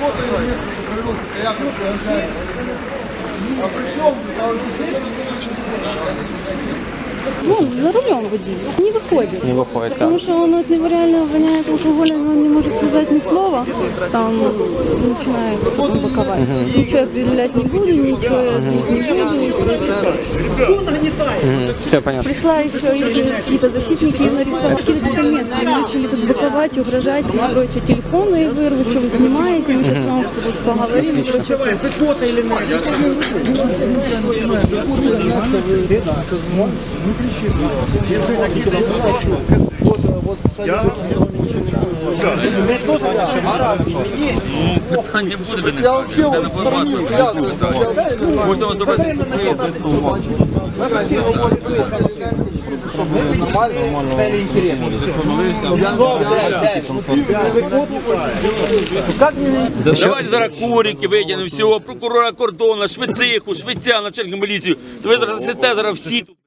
Вот и А при чем? Ну, за рулем водитель. Не выходит. Не выходит, да. Потому что он вот нереально воняет алкоголем, он не может сказать ни слова. Там начинает потом боковать. Ничего я определять не буду, ничего я не буду. Все понятно. Пришла еще их какие-то защитники и нарисовали какие-то место. И начали тут боковать, угрожать. Я говорю, что телефоны вырвут, что вы снимаете, мы сейчас вам тут поговорим. Короче, Питання буде виникати. Я взагалі на стороні Можемо зробити Давайте зараз курики витягнемо всього, прокурора кордону, швециху, швеця, начальника міліції. То ви зараз сидите зараз всі тут.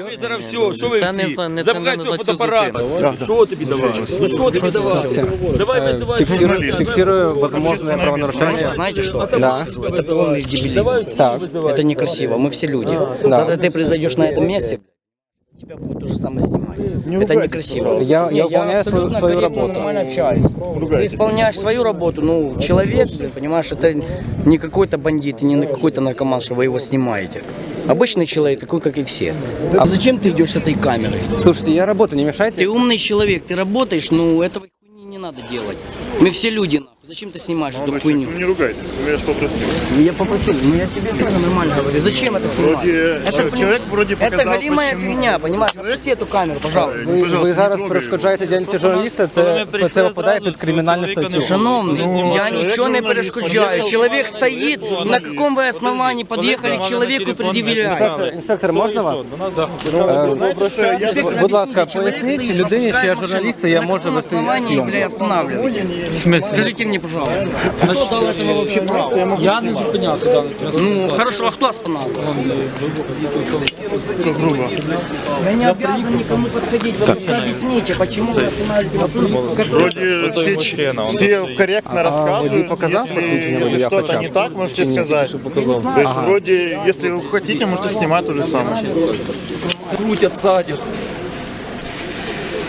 Ви зараз все, що ви Це не всі? за- не- це Замикай не цього за цю фотоапарата. Що тобі давати? Ну що тобі давати? Давай визивай. Фиксирую, фиксирую возможное правонарушение. Знаете что? Да. Скажу, это полный дебилизм. Так. Это некрасиво. Мы все люди. Завтра ты произойдешь на этом месте, Тебя будут то же самое снимать. это некрасиво. Я- я Не, выполняю свою- свою работу. нормально общаюсь. Ты исполняешь свою работу, ну, человек, ты понимаешь, это не какой-то бандит, не какой-то наркоман, что вы его снимаете. Обычный человек, такой, как и все. А зачем ты идешь с этой камерой? Слушайте, я работаю, не мешайте. Ты умный человек, ты работаешь, ну, этого хуйни не надо делать. Мы все люди. Зачем ты снимаешь эту хуйню? Не ругайтесь, вы меня же попросили. Я попросил, ну я тебе тоже нормально говорю. Зачем это снимать? Вроде, это, человек вроде это показал, голимая почему. фигня, понимаешь? Отпусти эту камеру, пожалуйста. Ви, ви зараз перешкоджаєте діяльності журналіста, це, це випадає під кримінальну статтю. Шановный, я человек ничего не журналист, перешкоджаю. Человек стоит, на каком вы основании подъехали к человеку и предъявляете? Інспектор, інспектор, можна вас? Просто я Теперь Будь ласка, объясните, человек поясніть стоит, людині, що я пропускает журналіст, і я машину. можу На каком вести основании, зйомку. бля, останавливаете? Скажите мне, пожалуйста, кто дал этого вообще право? Я не зупинявся даний Ну, хорошо, а кто останавливал? Я не обязан никому подходить. Вы лучше объясните, почему вы останавливаете машину? Как вы- вроде все, все корректно рассказывают. показал если посмотрите, если я что-то хотя не так, можете сказать. То есть вроде, если вы хотите, можете снимать то же самое. крутять, садять.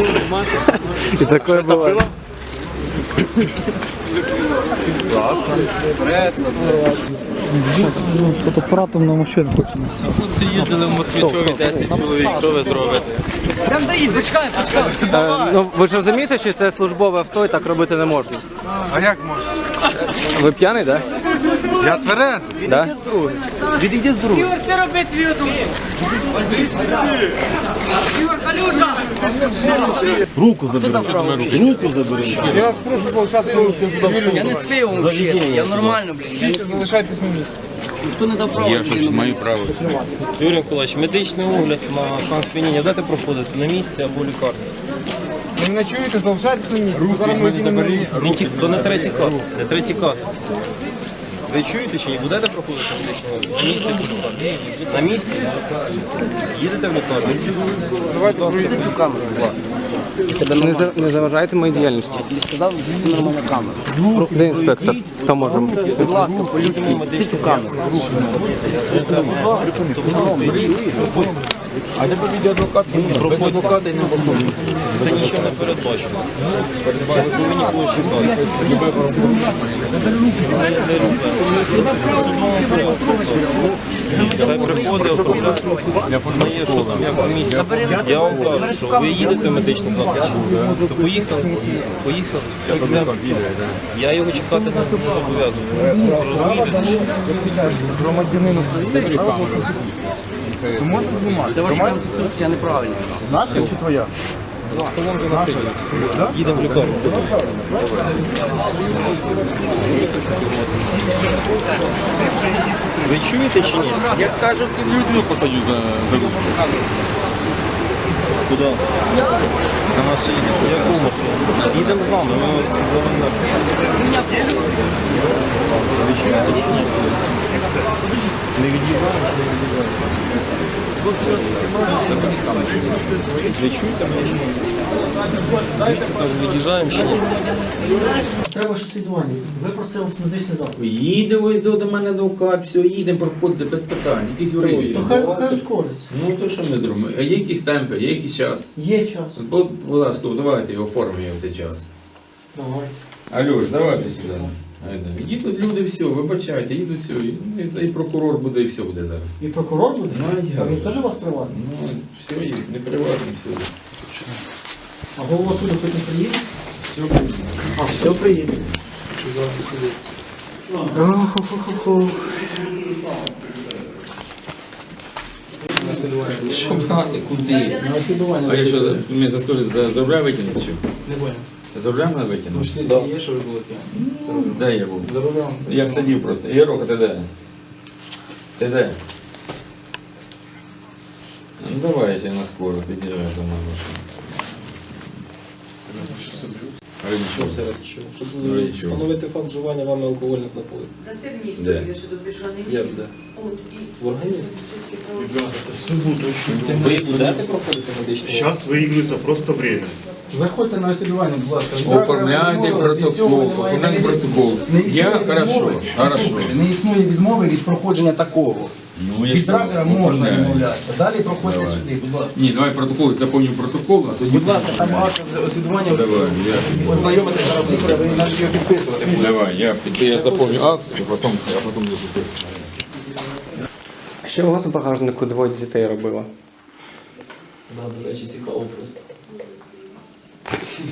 это такое? І таке буває. Хлопці їздили в Москвичові 10 чоловік. Що ви зробите? Е, ну, ви ж розумієте, що це службове авто і так робити не можна. А як можна? Ви п'яний, так? Я тверезий. Да? Відійди з другого. Я не спею вообще, я нормально, блин. Я... Залишайтесь на місці. Ніхто не дав права. Я щось маю право. Юрій Миколаївич, медичний огляд на стан сп'яніння де ти проходити? На місці або в лікарні? Ви не чуєте, залишайтесь на місці. Йдемо на місце. Він ті- то не третій кат, не третій кат. Ви чуєте чи ні? Будете проходити огляд? На місці? На місці? Їдете в лікарню? Давайте цю камеру, будь ласка. Не, за- не заважайте моїй діяльності. Я сказав, що нормальна камера. Де інспектор? Хто може? Будь ласка, полюбимо медичну камеру. А де буде адвокат? Без адвоката і не виходить. Це нічого не передбачено. Ви повинні когось чекати. Судовому порядку, будь ласка. Хай приходить, оформляє. Знає, що там, як місці. Я вам кажу, що ви їдете в медичний заклад, то поїхали, поїхали, Йдемо. я його чекати не, не зобов'язаний. Розумієте? Ні? Це ваша конституція неправильна. Наша чи твоя? Столом вже насиділися. Їдемо в лікарню. Ви чуєте чи ні? Як кажуть, людину посадю за, за руку. Куди? За машину. Яку машину? Їдемо з нами, ми вас. Ви чуєте чи ні? Не від'їжджаємо не від'їжджаємо? Ви чуєте мене? Звідси кажу, від'їжджаємо ні? Треба ж слідування. Ви просили медичний заклад. Їдемо ось до, до мене адвокат, все, їдемо, проходите без питань, якісь юристи. То хай, хай ускориться. Ну то що ми зробимо? А є якісь темпи, є якийсь час. Є час. Будь, будь ласка, давайте його оформимо цей час. Давай. Алло, давайте сюди. Айда. Їдуть люди, все, вибачайте, їдуть все. І, ну, і, і прокурор буде, і все буде зараз. І прокурор буде? Ну, а А він теж вас приватний? Ну, все є, не приватно, все. А голова суду не приїде? Все прийсно. А, все приїде. Охо-хо-хо-хо. Що брати, куди? На. А я що, ми за столі за, за витягнути чи? Не понял. За мене витягнути? слід є, що ви були п'яні? Де я був? За рулем. Я сидів просто. Єрока, ти де? Ти де? Ну давай, я тебе на скору під'їжджаю до мене чого? Це що? Щоб і встановити факт вживання вами алкогольних напоїв. Де? Як де? В організмі. Субботу Ви будете проходити медичний огляд? Сейчас выигрывается просто время. Заходьте на слідування, будь ласка. Оформляйте протокол, оформляйте протокол. Я хорошо, хорошо. Не існує відмови від проходження такого. Ну, я Від ж драгера можна оформляйте. відмовлятися. Далі проходьте Давай. сюди, будь ласка. Ні, давай протокол, заповню протокол, а тоді... Будь ласка, там акт освідування Давай, я... ознайомити виробника, ви навіть його підписувати. Давай, я, я заповню акт, а потім, а потім я куплю. Що у вас в багажнику двоє дітей робило? Да, до речі, цікаво просто.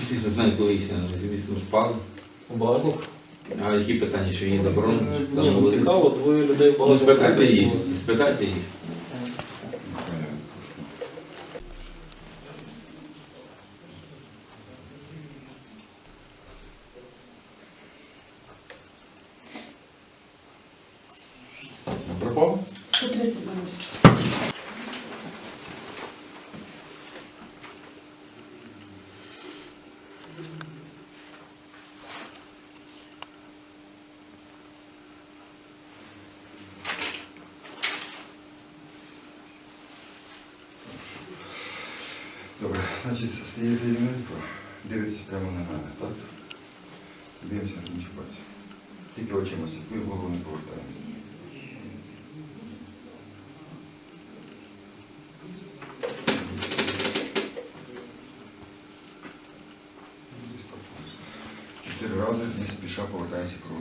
Ти ж знаєш, коли їх з містом спали. Багажник? А які питання, що її заборонено? Ні, ну цікаво, двоє людей багато. Ну, спитайте вас. спитайте їх. значить, стаєте рівненько, дивитесь прямо на мене, так? Дивимося на інші пальці. Тільки очима слідкуємо, голову не повертаємо. Десь так. Чотири рази не спіша повертаємося кругом.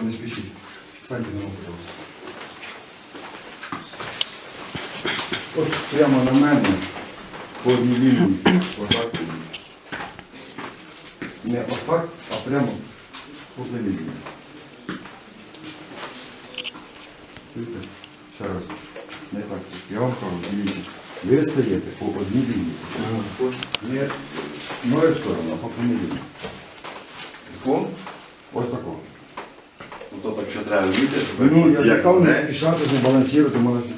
Хорошо, не спішіть. Встаньте на ногу, пожалуйста. От прямо на мене, по одній лінії, отак. Не отак, а прямо по одній лінії. Чуєте? Ще раз. Не так. Я вам кажу, дивіться. Ви стаєте по одній лінії. Не в мою сторону, а по прямій лінії. Фон? Такого. Ну вийти, Ну, я чекав не спішати, не балансувати, можете.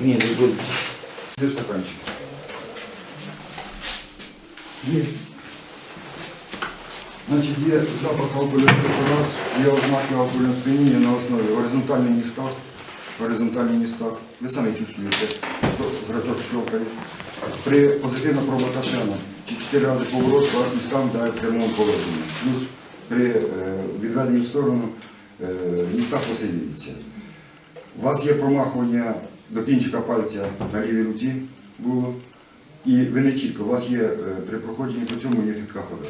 Ні, не буду. Де стаканчик? Є. Значить, є запах алкогольних раз, є ознаки алкогольного сп'яніння на основі горизонтальних містах, горизонтальних містах. Ви самі чувствуєте, що зрачок щелкає. При позитивна пробота шена чи 4 рази поворот не стан дає в прямому положенні. Плюс при е, відведенні в сторону е, міста посилюється. У вас є промахування до кінчика пальця на лівій руці було. І ви не чітко, у вас є е, при проходженні по цьому є хитка хода.